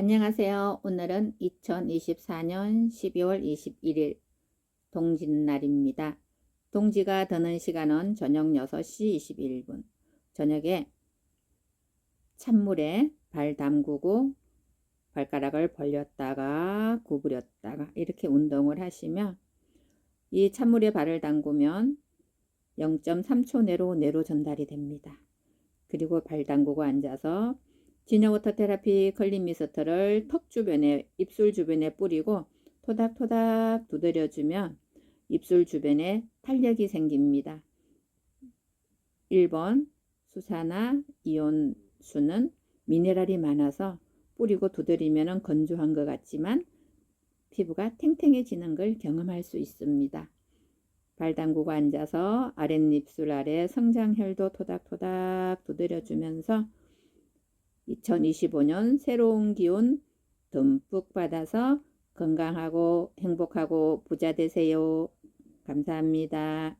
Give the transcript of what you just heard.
안녕하세요. 오늘은 2024년 12월 21일 동짓날입니다. 동지가 드는 시간은 저녁 6시 21분. 저녁에 찬물에 발 담그고 발가락을 벌렸다가 구부렸다가 이렇게 운동을 하시면 이 찬물에 발을 담그면 0.3초 내로 뇌로 전달이 됩니다. 그리고 발 담그고 앉아서 진여워터 테라피 클린 미스트를 턱 주변에 입술 주변에 뿌리고 토닥토닥 두드려주면 입술 주변에 탄력이 생깁니다. 1번 수사나 이온수는 미네랄이 많아서 뿌리고 두드리면 건조한 것 같지만 피부가 탱탱해지는 걸 경험할 수 있습니다. 발 담그고 앉아서 아랫입술 아래 성장혈도 토닥토닥 두드려주면서 2025년 새로운 기운 듬뿍 받아서 건강하고 행복하고 부자 되세요. 감사합니다.